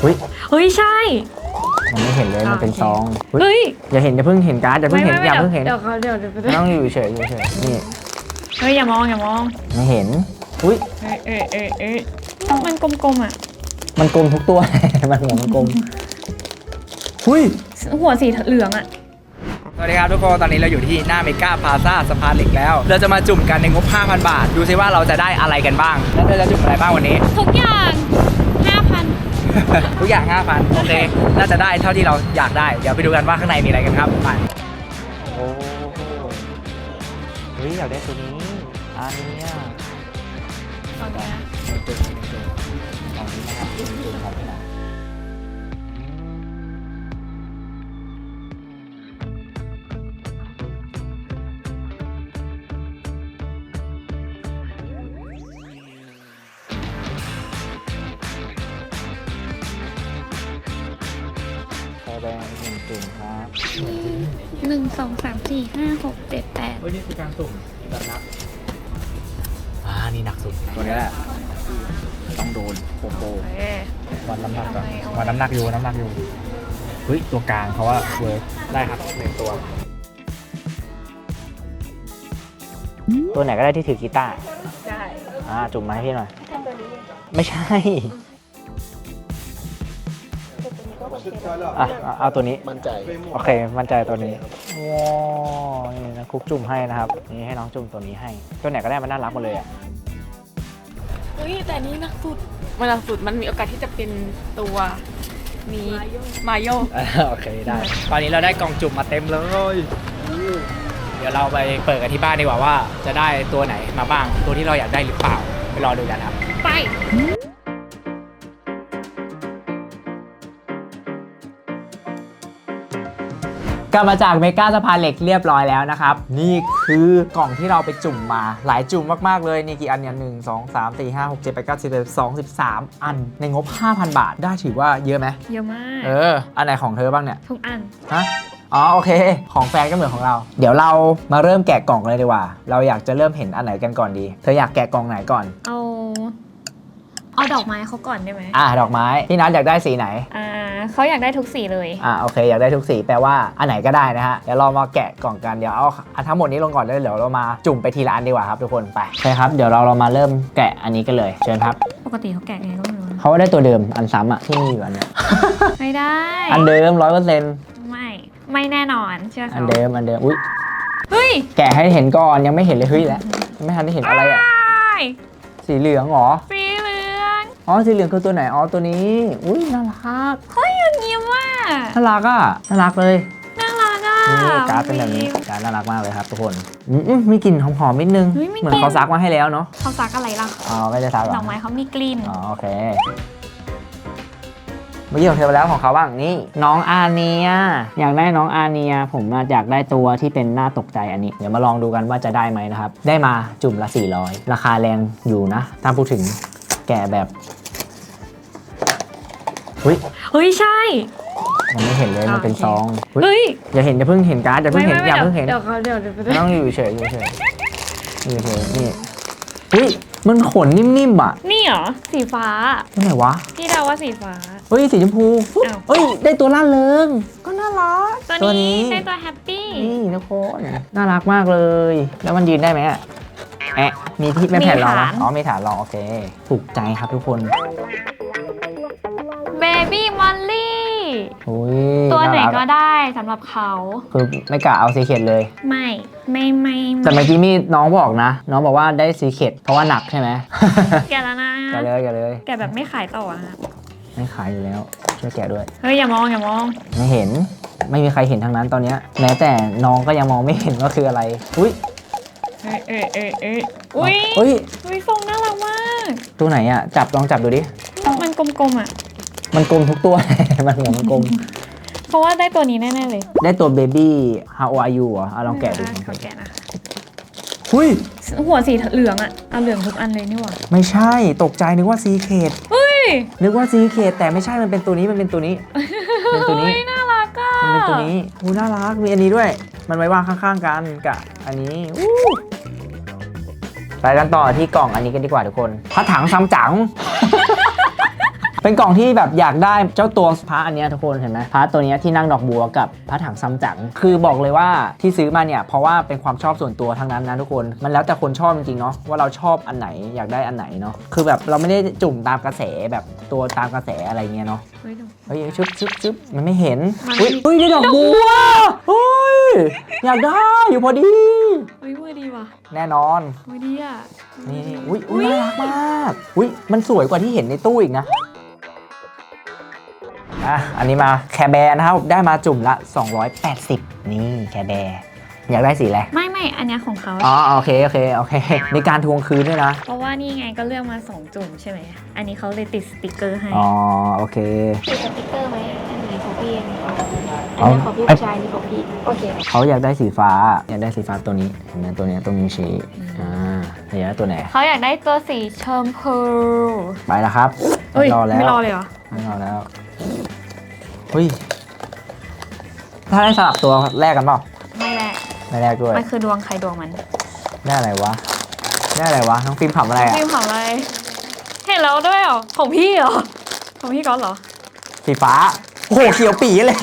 เฮ้ยเฮ้ยใช่ มันไม่เห็นเลยมันเป็นโอเคซองเฮ้ยเฮ้ยอย่าเห็นอย่าเพิ่งเห็นการ์ดอย่าเพิ่งเห็นอย่าเพิ่งเห็นเดี๋ยวเขาเดี๋ยวเดี๋ยวไม่ต้องอยู่เฉยอยู่เฉยนี่เฮ้ยอย่ามองอย่ามองไม่เห็นอุ้ยเอ้ยเอ้ยเอ้ยเอ้ยมันกลมๆอะมันกลมทุกตัว มันหัวมันกลมหุ้ยหัวสีเหลืองอะสวัสดีครับทุกคน ตอนนี้เราอยู่ที่หน้าเมกาพาซาสะพานเหล็กแล้ว เราจะมาจุ่มกันในงบ 5,000 บาท ดูซิว่าเราจะได้อะไรกันบ้าง แล้วเราจะจุ่มอะไรบ้างวันนี้ ทุกอย่าง5,000 ทุกอย่าง5,000โอเคน่าจะได้เท่าที่เราอยากได้ เดี๋ยวไปดูกันว่าข้างในมีอะไรกันครับไปโอ้เฮ้ยอยากได้ตัวนี้อันเนี้ยโอเคนะจุ่มหนึ่งจุ่มของนี้นะครับ แสดงหนึ่งจุ่มครับหนึ่งสองสามสี่ห้าหกเจ็ดแปดเฮ้ยนี่คือการสุ่มแบบนับอ่านี่หนักสุด ตัวนี้แหละ ต้องโดนโปโปเอ้ยวัดน้ำหนักก่อนเอาไว้วัดน้ำหนักอยู่น้ำหนักอยู่เฮ้ยตัวกลางเขาว่าเวิร์กได้ครับหนึ่งตัว ตัวไหนก็ได้ที่ถือกีตาร์ได้อ่าจุ่มมาให้พี่หน่อย ไม่ใช่ อะเอาเอาตัวนี้ มั่นใจ โอเค มั่นใจตัวนี้ว้าวนี่นะคุกจุ่มให้นะครับ นี่ให้น้องจุ่มตัวนี้ให้ ตัวไหนก็ได้มันน่ารักหมดเลยอะเฮ้ยแต่นี่หนักสุด มันหนักสุดมันมีโอกาสที่จะเป็นตัวมีมาโยโอเคได้ ตอนนี้เราได้กล่องจุ่มมาเต็มเลย เดี๋ยวเราไปเปิดกันที่บ้านดีกว่าว่า จะได้ตัวไหนมาบ้าง ตัวที่เราอยากได้หรือเปล่า ไปรอดูกันครับ ไป กลับมาจากเมกาสะพานเหล็กเรียบร้อยแล้วนะครับ นี่คือกล่องที่เราไปจุ่มมาหลายจุ่มมาก ๆ เลยนี่กี่อันเนี่ยหนึ่งสองสามสี่ห้าหกเจ็ดแปดเก้าสิบเอ็ดสองสิบสามอันในงบ 5,000 บาทได้ถือว่าเยอะไหมเยอะมาก เออ อันไหนของเธอบ้างเนี่ย ทุกอัน ฮะ อ๋อ โอเค ของแฟนก็เหมือนของเรา เดี๋ยวเรามาเริ่มแกะกล่องกันเลยดีกว่า เราอยากจะเริ่มเห็นอันไหนกันก่อนดี เธออยากแกะกล่องไหนก่อน เอา เอาดอกไม้เขาก่อนได้ไหมอะดอกไม้พี่นัทอยากได้สีไหน อ่าเขาอยากได้ทุกสีเลย อะโอเคอยากได้ทุกสีแปลว่าอันไหนก็ได้นะฮะเดี๋ยวเรามาแกะกล่องกันเดี๋ยวเอาอันทั้งหมดนี้ลงก่อนแล้วเดี๋ยวเรามาจุ่มไปทีละอันดีกว่าครับทุกคนไปโอเคครับเดี๋ยวเราเรามาเริ่มแกะอันนี้กันเลยเชิญครับปกติเขาแกะยังไงก็ไม่รู้นะเขาได้ตัวเดิมอันซ้ำอะที่มีอยู่อันเนี้ยไม่ได้อันเดิมร้อยเปอร์เซ็นต์ไม่ไม่แน่นอนเชื่ออัเขานเดิมอันเดิมอุ้ยเฮ้ยแกะให้เห็นก่อนยังไม่เห็นเลยเฮ้ยแล้วยังไม่ทันได้เห็นอะไรอะได้สีเหลืองเหรอ สีเหลื องอ๋อสีเหลืองคือตัวไหน อ๋อตัวนี้ อุ้ยน่ารักเฮ้ยอย่างนี้ว่ะน่ารักอะน่ารักเลยน่ารักอะนี่การ์ดเป็นแบบนี้การ์ดน่ารักมากเลยครับทุกคนอืมอืมมีกลิ่นหอมๆนิดนึงเฮ้ยมีเหมือนกลิ่นเขาซักมาให้แล้วเนาะเขาซักอะไรล่ะอ๋อไม่ได้ซักเหรดออกไม้เขามีกลิ่นอ๋อโอเคเมื่อกี้ของเธอไปแล้วของเขาบ้างนี่น้องอาเนียอยากได้น้องอาเนีย ผมอะอยากได้ตัวที่เป็นหน้าตกใจอันนี้ เดี๋ยวมาลองดูกันว่าจะได้ไหมนะครับ ได้มาจุ่มละ 400 ราคาแรงอยู่นะ ถ้าพูดถึงแกะแบบ เฮ้ยเฮ้ยใช่มันไม่เห็นเลยมันเป็นซองเฮ้ยเฮ้ยอย่าเห็นอย่าเพิ่งเห็นการ์ดอย่าเพิ่งเห็นอย่าเพิ่งเห็นเดี๋ยวเขาเดี๋ยวเดี๋ยวไม่ต้องอยู่เฉยอยู่เฉยอยู่เฉยนี่อุ้ยมันขนนิ่มๆอะนี่เหรอสีฟ้าตัวไหนวะพี่เดาว่าสีฟ้าเฮ้ยสีชมพูอ้าวเฮ้ยได้ตัวล่าเริงก็น่ารักตัวนี้ได้ตัวแฮปปี้นี่ทุกคนน่ารักมากเลย แล้วมันยืนได้ไหมอะแอะมีที่ไม่แผ่นรองนะอ๋อมีฐานรองโอเคถูกใจครับทุกคนเบบี้มอลลี่ อุ้ยตัวไหนารัก็ได้สำหรับเขา คือไม่กะเอาซีเคดเลย ไม่ ไม่ไม่แต่เมื่อกี้มีน้องบอกนะ น้องบอกว่าได้ซีเคดเพราะว่าหนักใช่ไหม แกะแล้วนะ แกะเลยแกะเลย แกะแบบไม่ขายต่อนะไม่ขายอยู่แล้ว ช่วยแกะด้วย เฮ้ยอย่ามองอย่ามอง ไม่เห็น ไม่มีใครเห็นทั้งนั้นตอนเนี้ยแม้แต่น้องก็ยังมองไม่เห็นว่าคืออะไร อุ้ยเอ้ยเอ้ยเอ้ยเอ้ยอุ้ยเฮ้ยอุ้ยทรงน่ารักมาก ตัวไหนอะ จับลองจับดูดิ มันกลมๆอะ มันกลมทุกตัว มันหัวมันกลม เพราะว่าได้ตัวนี้แน่ๆเลยได้ตัวเบบี้ how are you เหรออะลองแกะดูขอแกะนะหุ้ย หัวสีเหลืองอะเอาเหลืองทุกอันเลยนี่หว่าไม่ใช่ตกใจนึกว่าซีเคดเฮ้ยนึกว่าซีเคดแต่ไม่ใช่มันเป็นตัวนี้มันเป็นตัวนี้ เป็นตัวนี้ เฮ้ยน่ารักอะมันเป็นตัวนี้อู้น่ารักมีอันนี้ด้วย มันไว้วางข้างๆกันกับอันนี้อู้ไปกันต่อที่กล่องอันนี้กันดีกว่าทุกคนพระถังซัมจั๋ง เป็นกล่องที่แบบอยากได้เจ้าตัวพระอันเนี้ยทุกคนเห็นไหมพระตัวเนี้ยที่นั่งดอกบัวกับพระถังซัมจั๋งคือบอกเลยว่าที่ซื้อมาเนี่ยเพราะว่าเป็นความชอบส่วนตัวทั้งนั้นนะทุกคนมันแล้วแต่คนชอบจริงๆเนาะว่าเราชอบอันไหนอยากได้อันไหนเนาะคือแบบเราไม่ได้จุ่มตามกระแสแบบตัวตามกระแสอะไรเงี้ยเนาะเฮ้ยดู เฮ้ยชึบชึบชึบมันไม่เห็นมันเฮ้ยเฮ้ยได้ดอกบัวเฮ้ยอยากได้อยู่พอดี เฮ้ยมือดีว่ะแน่นอนมือดีอะนี่นี่อุ้ยอุ้ยน่ารักมาก อุ้ยมันสวยกว่าที่เห็นในตู้อีกนะ อะอันนี้มาแคร์แบร์นะครับได้มาจุ่มละ 280 นี่แคร์แบร์อยากได้สีอะไรไม่ไม่อันเนี้ยของเขาอ๋อโอเคโอเคโอเคมีการทวงคืนด้วยนะ เพราะว่านี่ไงก็เลือกมาสองจุ่มใช่ไหมอันนี้เขาเลยติดสติกเกอร์ให้อ๋อโอเคติดสติกเกอร์ไหมอันนี้ของพี่อันนี้ของพี่เอาอันนี้ของพี่ผู้ชายอันนี้ของพี่โอเคเขาอยากได้สีฟ้าอยากได้สีฟ้าตัวนี้เห็นไหมตัวเนี้ยตัวมีชีอ่าอยากได้ตัวไหนเขาอยากได้ตัวสีชมพูไปแล้วครับเอ้ยรอแล้วไม่รอเลยเหรอไม่รอแล้ว เฮ้ย ถ้าได้สลับตัวแรกกันเปล่าไม่แหละไม่แรกด้วย มันคือดวงใครดวงมันได้อะไรวะ ได้อะไรวะ น้องฟิล์มขำอะไรอะพี่ของอะไรเห็นแล้วด้วยเหรอของพี่เหรอของพี่ก๊อตเหรอ สีฟ้า โอ้โห เขียวปีเลย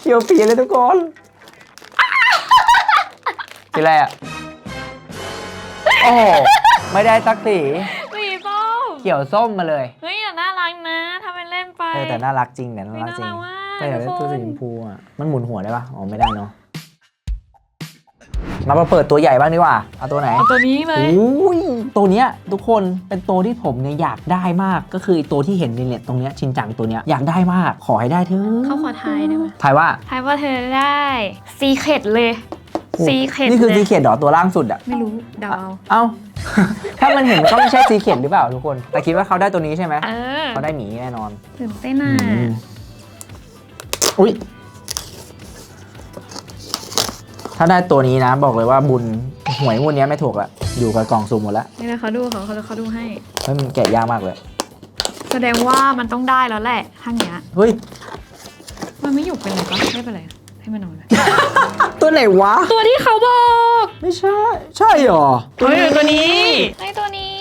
เขียวปีเลยทุกคนสีอะไรอะโอ้โหไม่ได้สักสีสีส้มเขียวส้มมาเลย เฮ้ยแต่น่ารักนะทำ เป็นเล่นไปเออแต่น่ารักจริงแต่น่าเฮ้ยรักน่าจริรังกมากแต่อยากได้ทุกตัวคสีนชมพูอะมันหมุนหัวได้ปะอ๋อไม่ได้เนาะมามาเปิดตัวใหญ่บ้างดีกว่า เอาตัวไหน เอาตัวนี้เลยโอ้ยตัวเนี้ยทุกคนเป็นตัวที่ผมเนี่ยอยากได้มาก ก็คือไอ้ตัวที่เห็นในเน็ตตรงเนี้ยชินจังตัวเนี้ยอยากได้มาก ขอให้ได้เถอะเขาขอทายได้ไหมทายว่าทายว่าเธอได้ซีเคดเลย ซีเคดนี่คือเลซียเขียดหรอตัวล่างสุดอะ ไม่รู้เดาเอาเอ้า ถ้ามันเห็นมันก็ไม่ใช่ซีเขียดหรือเปล่าทุกคน แต่คิดว่าเขาได้ตัวนี้ใช่ไหมเออเขาได้หมีแน่นอนตื่นเต้นอะอืมอุ้ยถ้าได้ตัวนี้นะ บอกเลยว่าบุญหวยงวดเนี้ยไม่ถูกละอยู่กับกล่องซูมหมดแล้วนี่นะเขาดูเขาเขาเขาดูให้ เฮ้ยมันแกะยากมากเลย แสดงว่ามันต้องได้แล้วแหละทางเนี้ยเฮ้ย มันไม่อยู่เป็นไรปะไม่เป็นไรให้มันนอนเลย ตัวไหนวะ ตัวที่เขาบอก ไม่ใช่ ใช่หรอเฮ้ยตัวนี้ไอ้ตัวนี้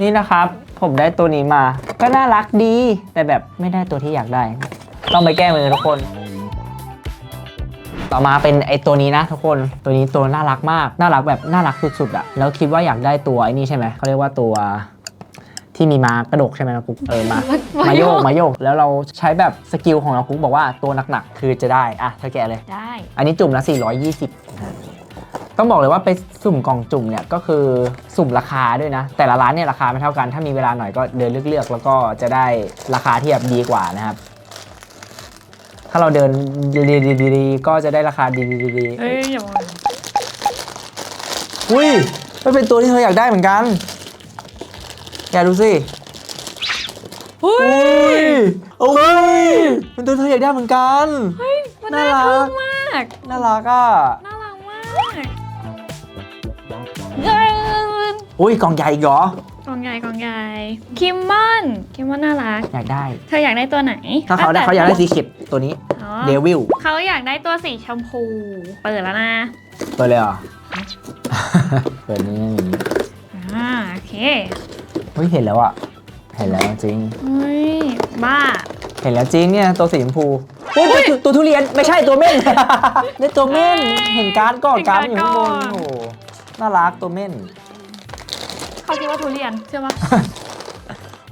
นี่นะครับ ผมได้ตัวนี้มา ก็น่ารักดี แต่แบบไม่ได้ตัวที่อยากได้ ต้องไปแก้มือทุกคน ต่อมาเป็นไอตัวนี้นะทุกคน ตัวนี้ตัวน่ารักมาก น่ารักแบบน่ารักสุดๆอะแล้วคิดว่าอยากได้ตัวไอ้นี่ใช่ไหมเขาเรียกว่าตัว ที่มีมากระดกใช่ไหมนะกุ๊กเออมามาโยกมาโยก แล้วเราใช้แบบสกิลของเรากุ๊กบอกว่าตัวหนักๆคือจะได้อะเธอแกะเลย ได้ อันนี้จุ่มละ 420นะฮะต้องบอกเลยว่าไปสุ่มกล่องจุ่มเนี่ยก็คือสุ่มราคาด้วยนะ แต่ละร้านเนี่ยราคาไม่เท่ากัน ถ้ามีเวลาหน่อยก็เดินเลือกๆ แล้วก็จะได้ราคาที่แบบดีกว่านะครับ ถ้าเราเดินดีๆๆๆก็จะได้ราคาดีๆเอ้ยอย่ามองๆอุ้ยมันเป็นตัวที่เธออยากได้เหมือนกัน แกดูสิเฮ้ยโอ้ยเป็นตัวที่เธออยากได้เหมือนกันมันน่าน่ารัรักกมาก น่ารักอะน่ารักมากเอ้ยอุ้ยกล่องใหญ่อีกเหรอกองใหญ่กองใหญ่คิมมอนคิมมอนน่ารัก อยากได้ เธออยากได้ตัวไหนถ้าเขาได้ตั้งแต่เขาอยากได้สีเข็ดตัวนี้อ๋อเดวิลเขาอยากได้ตัวสีชมพู เปิดแล้วนะเปิดเลยเหรอเปิดนี่อ่าโอเค เฮ้ยเห็นแล้วอะ เห็นแล้วจริง เฮ้ยบ้า เห็นแล้วจริงเนี่ยตัวสีชมพูโอ้ยตัวตัวทุเรียนไม่ใช่ตัวเม่นนี่ตัวเม่น เห็นการ์ดก่อนเห็นกาการ์ร์ดดอยู่ข้างบนก่อนโอ้โหน่ารักตัวเม่น เขาคิดว่าทุเรียนใช่ปะ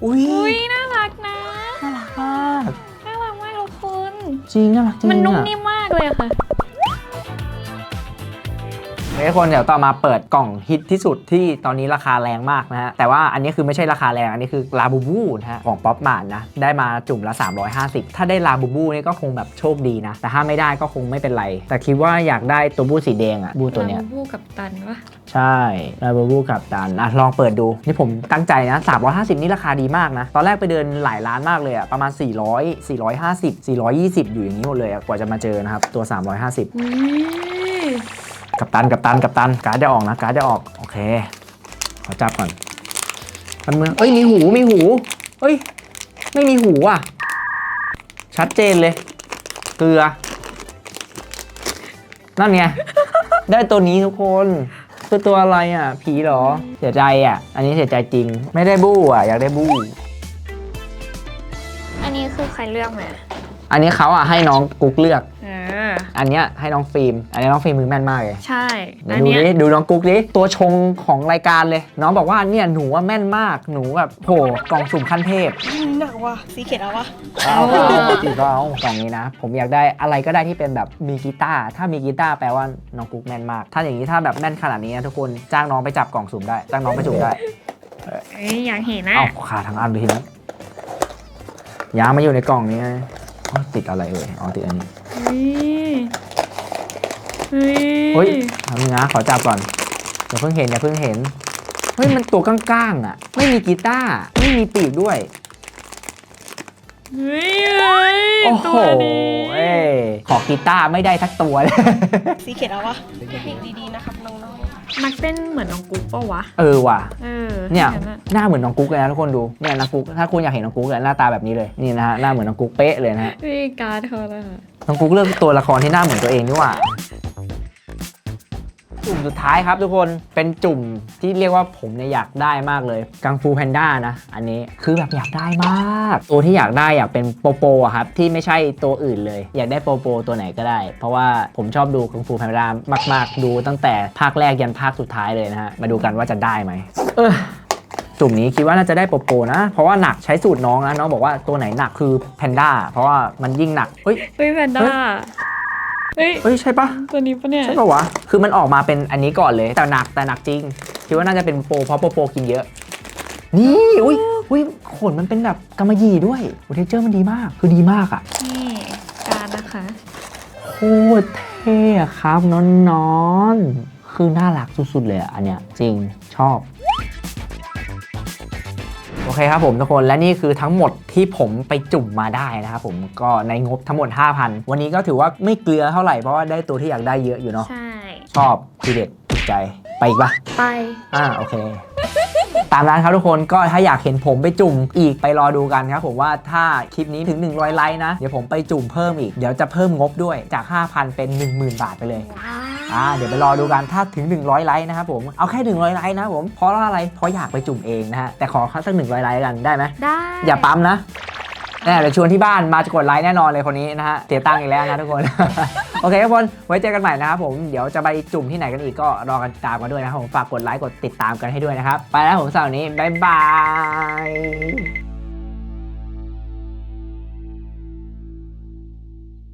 อุ้ยอุ้ยน่ารักนะ น่ารักมาก น่ารักมากทุกคน จริงน่ารักจริงมันนุ่มอะนิ่มมากเลยอะค่ะเฮ้ย ทุกคนเดี๋ยวต่อมาเปิดกล่องฮิตที่สุดที่ตอนนี้ราคาแรงมากนะฮะ แต่ว่าอันนี้คือไม่ใช่ราคาแรง อันนี้คือลาบูบูนะฮะ ของป๊อปมาร์นะ ได้มาจุ่มละ 350 ถ้าได้ลาบูบูนี่ก็คงแบบโชคดีนะ แต่ถ้าไม่ได้ก็คงไม่เป็นไร แต่คิดว่าอยากได้ตัวบูสีแดงอะบูตัวเนี้ยลาบูบูกับตันปะใช่ลาบูบูกับตันอะลองเปิดดู นี่ผมตั้งใจนะ 350 นี่ราคาดีมากนะ ตอนแรกไปเดินหลายร้านมากเลยอะประมาณ 400 450 420 อยู่อย่างนี้หมดเลยอะกว่าจะมาเจอนะครับตัว 350อุ้ย กับตันกับตันกับตันการ์ดจะออกนะการ์ดจะออกโอเคขอจับก่อนมันเมืองเอ้ยมีหูมีหูเอ้ยไม่มีหูอะ ชัดเจนเลยเกลือนั่นไงได้ตัวนี้ทุกคนคือตัวอะไรอะ ผีเหรอ เสียใจอะ อันนี้เสียใจจริง ไม่ได้บู้อะ อยากได้บู้ อันนี้คือใครเลือกไหมอันนี้เขาอะให้น้องกุ๊กเลือกเอออันเนี้ยให้น้องฟิล์ม อันนี้น้องฟิล์มมือแม่นมากเลยใช่เดี๋ยอัวนดูเนี้ยดิดูน้องกุ๊กดิตัวชงของรายการเลย น้องบอกว่าเนี่ยหนูว่าแม่นมากหนูแบบโหกล่องสุ่มขั้นเทพหนักว่ะสีเขียววะ เอาจีก็เอากล่องนี้นะ ผมอยากได้อะไรก็ได้ที่เป็นแบบมีกีตาร์ถ้ามีกีตาร์แปลว่าน้องกุ๊กแม่นมาก ถ้าอย่างนี้ถ้าแบบแม่นขนาดนี้นะทุกคนจ้างน้องไปจับกล่องสุ่มได้จ้างน้องไปจุ่มได้ เอ้ยอยากเห็นนะ เอาขาทั้งอันเลยทีนั้นยางมาอยู่ในกล่องนี้นะอ๋อติดอะไรเอ่ยอ๋อติดอันนี้ เฮ้ยเฮ้ยเฮ้ยทำนึงนะขอจับก่อนอย่าเพิ่งเห็นอย่าเพิ่งเห็น เฮ้ย มันตัวก้างๆอะ ไม่มีกีตาร์ไม่มีปีกด้วยเฮ้ยเฮ้ยโอ้ตัโหวนี้เอ้ยขอกีตาร์ไม่ได้ทักตัวเลยสีเขียววะเทคนิคดีๆนะครับน้อง มันเป็นเหมือนน้องกุ๊กปะวะ เออว่ะ เออเนี่ยห็อะหน้าเหมือนน้องกุ๊กเลยนะทุกคนดูเนี่ยน้องกุ๊กถ้าคุณอยากเห็นน้องกุ๊กเลยหน้าตาแบบนี้เลยนี่นะฮะหน้าเหมือนน้องกุ๊กเป๊ะเลยนะฮะวิธีการเขาละน้องกุ๊กเลือกตัวละครที่หน้าเหมือนตัวเองนี่หว่า จุ่มสุดท้ายครับทุกคนเป็นจุ่มที่เรียกว่าผมเนี่ยอยากได้มากเลยกังฟูแพนด้านะอันนี้คือแบบอยากได้มาก ตัวที่อยากได้อยากเป็นโปโปอะครับที่ไม่ใช่ตัวอื่นเลย อยากได้โปโปตัวไหนก็ได้ เพราะว่าผมชอบดูกังฟูแพนด้ามาก ๆ ดูตั้งแต่ภาคแรกยันภาคสุดท้ายเลยนะฮะมาดูกันว่าจะได้ไหมเออจุ่มนี้คิดว่าน่าจะได้โปโปนะ เพราะว่าหนักใช้สูตรน้องนะน้องบอกว่าตัวไหนหนักคือแพนด้าเพราะว่ามันยิ่งหนักเฮ้ยเฮ้ยแพนด้า เฮ้ยเฮ้ยใช่ปะตัวนี้ปะเนี่ย ใช่ปะวะ คือมันออกมาเป็นอันนี้ก่อนเลย แต่หนักแต่หนักจริง คิดว่าน่าจะเป็นโปรเพราะโปรโปรกินเยอะ นี่อุ้ยอุ้ยขนมันเป็นแบบกำมะหยี่ด้วยโอ้เทคเจอร์มันดีมาก คือดีมากอะ่ะนี่การนะคะ โคตรเท่อะครับนอนนอนๆ คือน่ารักสุดๆเลยอะอันเนี้ยจริงชอบโอเคครับผมทุกคนและนี่คือทั้งหมดที่ผมไปจุ่มมาได้นะครับผมก็ในงบทั้งหมด 5,000 วันนี้ก็ถือว่าไม่เกลือเท่าไหร่เพราะว่าได้ตัวที่อยากได้เยอะอยู่เนาะใช่ ชอบทีเด็ดติดใจไปอีกปะไปอ่าโอเคตามนั้นครับทุกคนก็ถ้าอยากเห็นผมไปจุ่มอีกไปรอดูกันครับผมว่าถ้าคลิปนี้ถึง 100 ไลค์นะ เดี๋ยวผมไปจุ่มเพิ่มอีก เดี๋ยวจะเพิ่มงบด้วยจาก 5,000 เป็น 10,000 บาทไปเลยว้าว อ่าเดี๋ยวไปรอดูกันถ้าถึง 100 ไลค์นะครับผม เอาแค่ 100 ไลค์นะครับผม เพราะว่าอะไร เพราะอยากไปจุ่มเองนะฮะ แต่ขอแค่สัก 100 ไลค์กันได้ไหมได้อย่าปั๊มนะแน่เดี๋ยวชวนที่บ้านมาจะกดไลค์แน่นอนเลยคนนี้นะฮะ เสียตังค์อีกแล้วนะทุกคน โอเคทุกคน ไว้เจอกันใหม่นะครับผม เดี๋ยวจะไปจุ่มที่ไหนกันอีกก็รอกันตามกันด้วยนะครับผม ฝากกดไลค์ กดติดตามกันให้ด้วยนะครับ ไปแล้วผมสาวนี้บ๊ายบาย